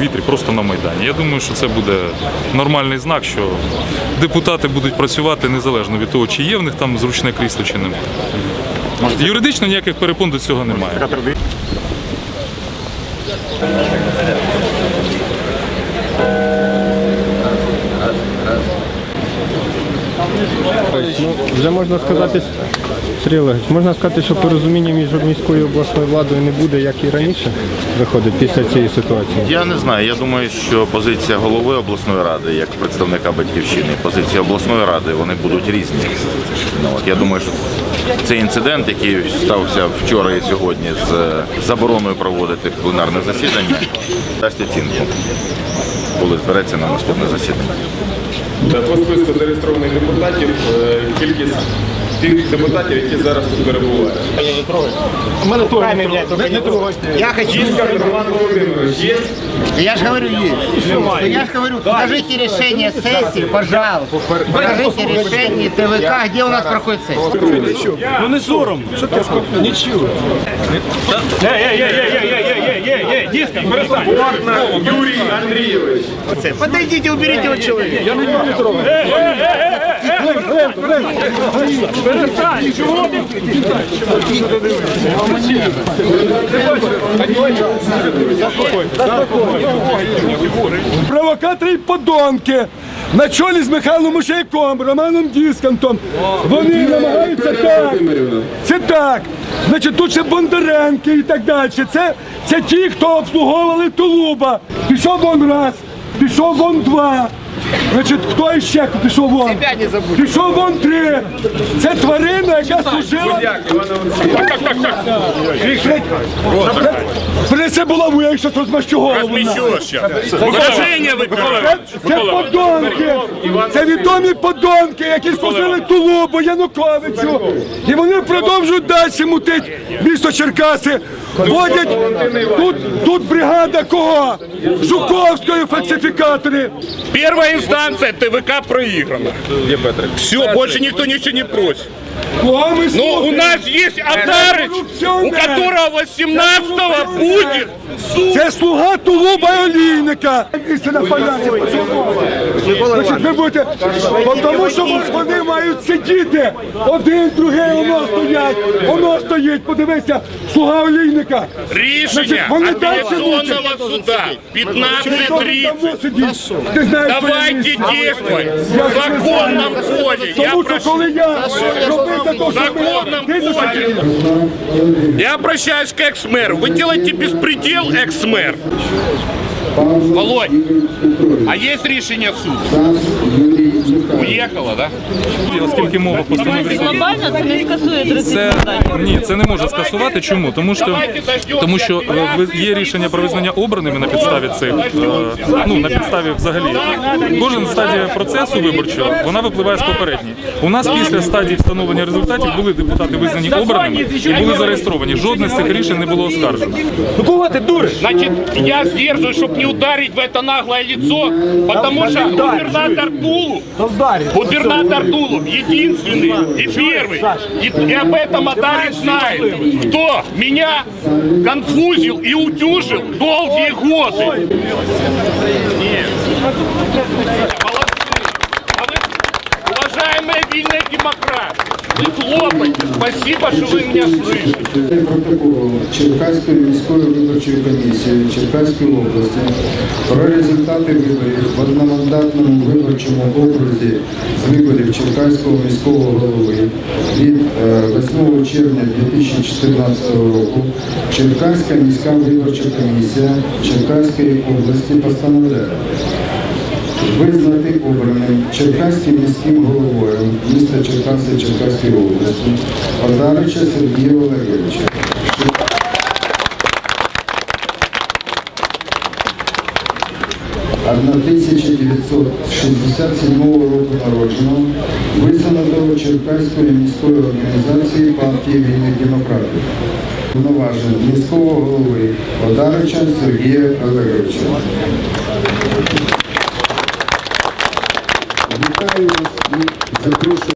вітрі просто на Майдані. Я думаю, що це буде нормальний знак, що депутати будуть працювати незалежно від того, чи є в них там зручне крісло, чи немає. Юридично ніяких перепон до цього немає. Вже можна сказати, Сергій можна сказати, що порозуміння між міською і обласною владою не буде, як і раніше виходить після цієї ситуації. Я не знаю. Я думаю, що позиція голови обласної ради, як представника батьківщини, позиція обласної ради, вони будуть різні. Ну, от, я думаю, що цей інцидент, який стався вчора і сьогодні з забороною проводити пленарне засідання, дасть оцінку, коли збереться на наступне засідання. По списку зареєстрованих депутатів е, кількість тих депутатів, які зараз тут перебувають. Мене тоже не трогайте. Я хочу. Есть как Роман Владимирович. Я же говорю, есть. Я же говорю, покажите решение сессии, пожалуйста. Покажите решение ТВК, где у нас проходит сессия. Ну не сором. Ничего. Эй, эй, эй, эй, эй, эй дійсно, перестань. Юрій Андрійович. Подойдите, уберите его человека. Перестань, чого ти? провокатори й подонки. На чолі з Михайлом Мушейком, Романом Діскантом. Вони намагаються так. Це так. Значить, тут ще Бондаренки і так далі. Це, це ті, хто обслуговували Тулуба. Пішов вон раз, пішов вон два. Значить, хто іще пішов вон? Пішов вон три. Це тварина, яка служила. Принеси булаву, я їх щось розмащу голову. Покаження виконує. Це подонки! Це відомі подонки, які служили Тулубу, Януковичу. І вони продовжують далі мутити місто Черкаси. Водять тут, тут бригада кого? Жуковської фальсифікатори. Первая инстанция ТВК проиграна. Все, больше никто ничего не просит. Но Ну, у нас есть Атарыч, у которого 18-го будет суд. Це слуга Тулуба і Олійника. Місце на поляні. Значить, ви будете, бо тому що вони мають сидіти. Один, другий, воно стоять, воно стоїть. Подивися, слуга Олійника. Решение Вони далі апелляционного суда Ти 15.30. давно сидиш. Ти знаєш, що я Давайте місце. действовать в законном ходе. Я Тому що прошу. коли я робив В законном ходе. Я обращаюсь к экс-мэру. Вы делаете беспредел, экс-мэр. Володь, а есть решение суда? Уехала, да? Оскільки мова постанови суду. Глобально це не скасує 30 Це питань. ні, це не може скасувати. Чому? Тому що тому що е, ви- є рішення про визнання обраними на підставі цих е, ну на підставі взагалі. Кожен стадія процесу виборчого вона випливає з попередньої. У нас після стадії встановлення результатів були депутати визнані обраними і були зареєстровані. Жодне з цих рішень не було оскаржено. Ну кого ты дуришь? Значит, я сдерживаюсь, чтобы не ударить в это наглое лицо, потому что губернатор Тулу, губернатор Тулу единственный и первый, и, и об этом Адарин знает, кто меня конфузил и утюжил долгие годы. Спасибо, что вы меня слышите. протоколу Черкаської міської виборчої комісії Черкаської області про результати виборів в одномандатному виборчому окрузі з виборів Черкаського міського голови від е, 8 червня 2014 року Черкаська міська виборча комісія Черкаської області постановляє визнати обраним Черкаським міським головою міста Черкаси Черкаської області Одарича Сергія Валерійовича. А 1967 року народженого висунутого Черкаської міської організації партії вільних демократів. Повноважень міського голови Одарича Сергія Олеговича. Вітаю вас і запрошую.